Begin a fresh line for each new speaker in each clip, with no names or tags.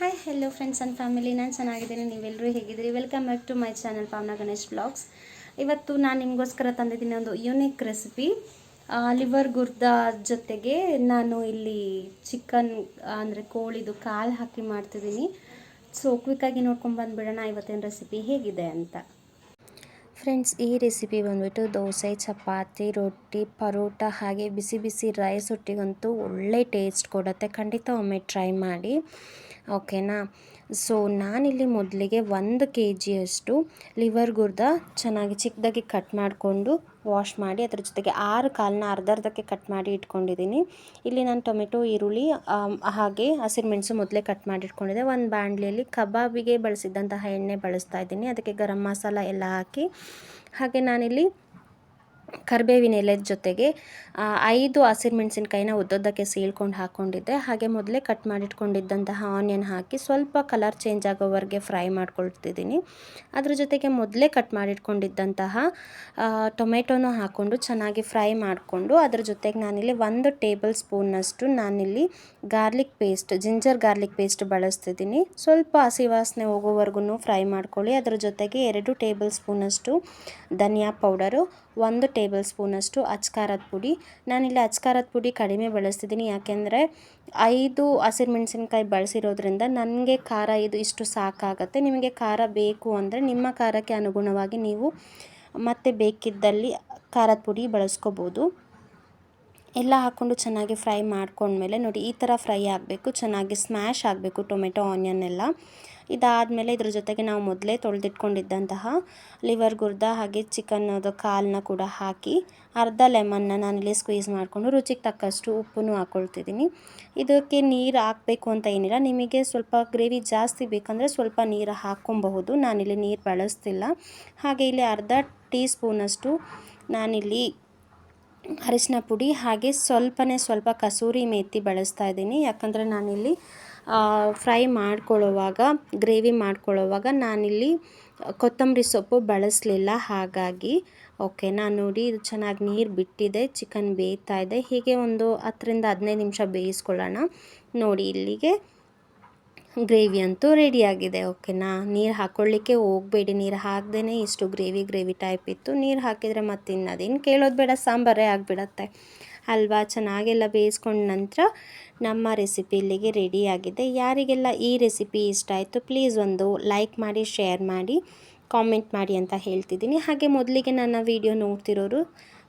Hi hello friends and family ನಾನು ಚೆನ್ನಾಗಿದ್ದೀನಿ. ನೀವೆಲ್ಲರೂ ಹೇಗಿದ್ದೀರಿ? Welcome back to my channel Pavana Ganesh blogs ಇವತ್ತು ನಾನು ನಿಮಗೋಸ್ಕರ ತಂದಿದ್ದೀನಿ ಒಂದು ಯೂನಿಕ್ ರೆಸಿಪಿ ಲಿವರ್ ಗುರ್ದ ಜೊತೆಗೆ ನಾನು ಇಲ್ಲಿ ಚಿಕನ್ ಅಂದರೆ ಕೋಳಿದು ಕಾಲು ಹಾಕಿ ಮಾಡ್ತಿದ್ದೀನಿ. ಸೊ ಕ್ವಿಕ್ಕಾಗಿ ನೋಡ್ಕೊಂಡು ಬಂದುಬಿಡೋಣ. ಇವತ್ತಿನ ರೆಸಿಪಿ ಹೇಗಿದೆ ಅಂತ. ಫ್ರೆಂಡ್ಸ್, ಈ ರೆಸಿಪಿ ಬಂದುಬಿಟ್ಟು ದೋಸೆ, ಚಪಾತಿ, ರೊಟ್ಟಿ, ಪರೋಟ ಹಾಗೆ ಬಿಸಿ ಬಿಸಿ ರೈಸ್ ಒಟ್ಟಿಗಂತೂ ಒಳ್ಳೆ ಟೇಸ್ಟ್ ಕೊಡುತ್ತೆ. ಖಂಡಿತ ಒಮ್ಮೆ ಟ್ರೈ ಮಾಡಿ. ಓಕೆನಾ ಸೊ ನಾನಿಲ್ಲಿ ಮೊದಲಿಗೆ ಒಂದು ಕೆ ಜಿಯಷ್ಟು ಲಿವರ್ ಗುರ್ದ ಚೆನ್ನಾಗಿ ಚಿಕ್ಕದಾಗಿ ಕಟ್ ಮಾಡಿಕೊಂಡು ವಾಶ್ ಮಾಡಿ, ಅದ್ರ ಜೊತೆಗೆ ಆರು ಕಾಲನ್ನ ಅರ್ಧ ಅರ್ಧಕ್ಕೆ ಕಟ್ ಮಾಡಿ ಇಟ್ಕೊಂಡಿದ್ದೀನಿ. ಇಲ್ಲಿ ನಾನು ಟೊಮೆಟೊ, ಈರುಳ್ಳಿ ಹಾಗೆ ಹಸಿರು ಮೆಣಸು ಮೊದಲೇ ಕಟ್ ಮಾಡಿ ಇಟ್ಕೊಂಡಿದ್ದೆ. ಒಂದು ಬಾಣಲಿಯಲ್ಲಿ ಕಬಾಬಿಗೆ ಬಳಸಿದ್ದಂತಹ ಎಣ್ಣೆ ಬಳಸ್ತಾ ಇದ್ದೀನಿ. ಅದಕ್ಕೆ ಗರಂ ಮಸಾಲ ಎಲ್ಲ ಹಾಕಿ, ಹಾಗೆ ನಾನಿಲ್ಲಿ ಕರಿಬೇವಿನ ಎಲೆ ಜೊತೆಗೆ ಐದು ಹಸಿರು ಮೆಣಸಿನ್ಕಾಯಿನ ಉದ್ದದ್ದಕ್ಕೆ ಸೀಳ್ಕೊಂಡು ಹಾಕ್ಕೊಂಡಿದ್ದೆ ಹಾಗೆ ಮೊದಲೇ ಕಟ್ ಮಾಡಿಟ್ಕೊಂಡಿದ್ದಂತಹ ಆನಿಯನ್ ಹಾಕಿ ಸ್ವಲ್ಪ ಕಲರ್ ಚೇಂಜ್ ಆಗೋವರೆಗೆ ಫ್ರೈ ಮಾಡ್ಕೊಳ್ತಿದ್ದೀನಿ. ಅದ್ರ ಜೊತೆಗೆ ಮೊದಲೇ ಕಟ್ ಮಾಡಿಟ್ಕೊಂಡಿದ್ದಂತಹ ಟೊಮೆಟೊನೂ ಹಾಕ್ಕೊಂಡು ಚೆನ್ನಾಗಿ ಫ್ರೈ ಮಾಡಿಕೊಂಡು, ಅದ್ರ ಜೊತೆಗೆ ನಾನಿಲ್ಲಿ ಒಂದು ಟೇಬಲ್ ಸ್ಪೂನ್ನಷ್ಟು ನಾನಿಲ್ಲಿ garlic paste ginger garlic paste ಬಳಸ್ತಿದ್ದೀನಿ. ಸ್ವಲ್ಪ ಹಸಿ ವಾಸನೆ ಹೋಗೋವರೆಗೂ ಫ್ರೈ ಮಾಡ್ಕೊಳ್ಳಿ. ಅದ್ರ ಜೊತೆಗೆ ಎರಡು ಟೇಬಲ್ ಸ್ಪೂನಷ್ಟು ಧನಿಯಾ ಪೌಡರು ಒಂದು ಟೇಬಲ್ ಸ್ಪೂನಷ್ಟು ಅಚ್ಕಾರದ ಪುಡಿ. ನಾನಿಲ್ಲಿ ಅಚ್ಕಾರದ ಪುಡಿ ಕಡಿಮೆ ಬಳಸ್ತಿದ್ದೀನಿ. ಯಾಕೆಂದರೆ ಐದು ಹಸಿರು ಮೆಣಸಿನ್ಕಾಯಿ ಬಳಸಿರೋದ್ರಿಂದ ನನಗೆ ಖಾರ ಇದು ಇಷ್ಟು ಸಾಕಾಗತ್ತೆ. ನಿಮಗೆ ಖಾರ ಬೇಕು ಅಂದರೆ ನಿಮ್ಮ ಖಾರಕ್ಕೆ ಅನುಗುಣವಾಗಿ ನೀವು ಮತ್ತೆ ಬೇಕಿದ್ದಲ್ಲಿ ಖಾರದ ಪುಡಿ ಬಳಸ್ಕೋಬೋದು. ಎಲ್ಲ ಹಾಕ್ಕೊಂಡು ಚೆನ್ನಾಗಿ ಫ್ರೈ ಮಾಡ್ಕೊಂಡ್ಮೇಲೆ ನೋಡಿ ಈ ಥರ ಫ್ರೈ ಆಗಬೇಕು, ಚೆನ್ನಾಗಿ ಸ್ಮ್ಯಾಶ್ ಆಗಬೇಕು ಟೊಮೆಟೊ, ಆನಿಯನ್ ಎಲ್ಲ. ಇದಾದಮೇಲೆ ಇದ್ರ ಜೊತೆಗೆ ನಾವು ಮೊದಲೇ ತೊಳೆದಿಟ್ಕೊಂಡಿದ್ದಂತಹ ಲಿವರ್ ಗುರ್ದ ಹಾಗೆ ಚಿಕನ್ ಅದು ಕಾಲನ್ನ ಕೂಡ ಹಾಕಿ ಅರ್ಧ ಲೆಮನ್ನ ನಾನಿಲ್ಲಿ ಸ್ಕ್ವೀಸ್ ಮಾಡಿಕೊಂಡು ರುಚಿಗೆ ತಕ್ಕಷ್ಟು ಉಪ್ಪನ್ನು ಹಾಕ್ಕೊಳ್ತಿದ್ದೀನಿ ಇದಕ್ಕೆ ನೀರು ಹಾಕಬೇಕು ಅಂತ ಏನಿಲ್ಲ. ನಿಮಗೆ ಸ್ವಲ್ಪ ಗ್ರೇವಿ ಜಾಸ್ತಿ ಬೇಕಂದರೆ ಸ್ವಲ್ಪ ನೀರು ಹಾಕ್ಕೊಬಹುದು. ನಾನಿಲ್ಲಿ ನೀರು ಬಳಸ್ತಿಲ್ಲ. ಹಾಗೆ ಇಲ್ಲಿ ಅರ್ಧ ಟೀ ಸ್ಪೂನಷ್ಟು ನಾನಿಲ್ಲಿ ಅರಿಶಿನ ಪುಡಿ ಹಾಗೆ ಸ್ವಲ್ಪನೇ ಸ್ವಲ್ಪ ಕಸೂರಿ ಮೇತಿ ಬಳಸ್ತಾ ಇದ್ದೀನಿ. ಯಾಕಂದರೆ ನಾನಿಲ್ಲಿ ಫ್ರೈ ಮಾಡ್ಕೊಳ್ಳೋವಾಗ, ಗ್ರೇವಿ ಮಾಡ್ಕೊಳ್ಳೋವಾಗ ನಾನಿಲ್ಲಿ ಕೊತ್ತಂಬರಿ ಸೊಪ್ಪು ಬಳಸಲಿಲ್ಲ. ಹಾಗಾಗಿ, ಓಕೆ, ನಾನು ನೋಡಿ ಇದು ಚೆನ್ನಾಗಿ ನೀರು ಬಿಟ್ಟಿದೆ, ಚಿಕನ್ ಬೇಯ್ತಾ ಇದೆ. ಹೀಗೆ ಒಂದು ಹತ್ತರಿಂದ ಹದಿನೈದು ನಿಮಿಷ ಬೇಯಿಸ್ಕೊಳ್ಳೋಣ. ನೋಡಿ ಇಲ್ಲಿಗೆ ಗ್ರೇವಿ ಅಂತೂ ರೆಡಿಯಾಗಿದೆ ಓಕೆನಾ ನೀರು ಹಾಕ್ಕೊಳ್ಳಿಕ್ಕೆ ಹೋಗಬೇಡಿ, ನೀರು ಹಾಕ್ದೇ ಇಷ್ಟು ಗ್ರೇವಿ ಗ್ರೇವಿ ಟೈಪ್ ಇತ್ತು. ನೀರು ಹಾಕಿದರೆ ಮತ್ತೆ ಇನ್ನದೇನು ಕೇಳೋದು ಬೇಡ, ಸಾಂಬಾರೇ ಆಗಿಬಿಡತ್ತೆ. ಅಲ್ವಾ? ಚೆನ್ನಾಗೆಲ್ಲ ಬೇಯಿಸ್ಕೊಂಡ ನಂತರ ನಮ್ಮ ರೆಸಿಪಿ ಇಲ್ಲಿಗೆ ರೆಡಿಯಾಗಿದೆ ಯಾರಿಗೆಲ್ಲ ಈ ರೆಸಿಪಿ ಇಷ್ಟ ಆಯಿತು ಪ್ಲೀಸ್ ಒಂದು ಲೈಕ್ ಮಾಡಿ ಶೇರ್ ಮಾಡಿ ಕಾಮೆಂಟ್ ಮಾಡಿ ಅಂತ ಹೇಳ್ತಿದ್ದೀನಿ. ಹಾಗೆ ಮೊದಲಿಗೆ ನನ್ನ ವಿಡಿಯೋ ನೋಡ್ತಿರೋರು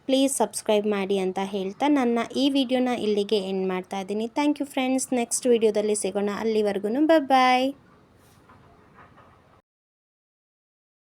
ಪ್ಲೀಸ್ ಸಬ್ಸ್ಕ್ರೈಬ್ ಮಾಡಿ ಅಂತ ಹೇಳ್ತಾ ನನ್ನ ಈ ವಿಡಿಯೋನ ಇಲ್ಲಿಗೆ ಎಂಡ್ ಮಾಡ್ತಾ ಇದ್ದೀನಿ. ಥ್ಯಾಂಕ್ ಯು ಫ್ರೆಂಡ್ಸ್ ನೆಕ್ಸ್ಟ್ ವಿಡಿಯೋದಲ್ಲಿ ಸಿಗೋಣ. ಅಲ್ಲಿವರೆಗೂ ಬಾಯ್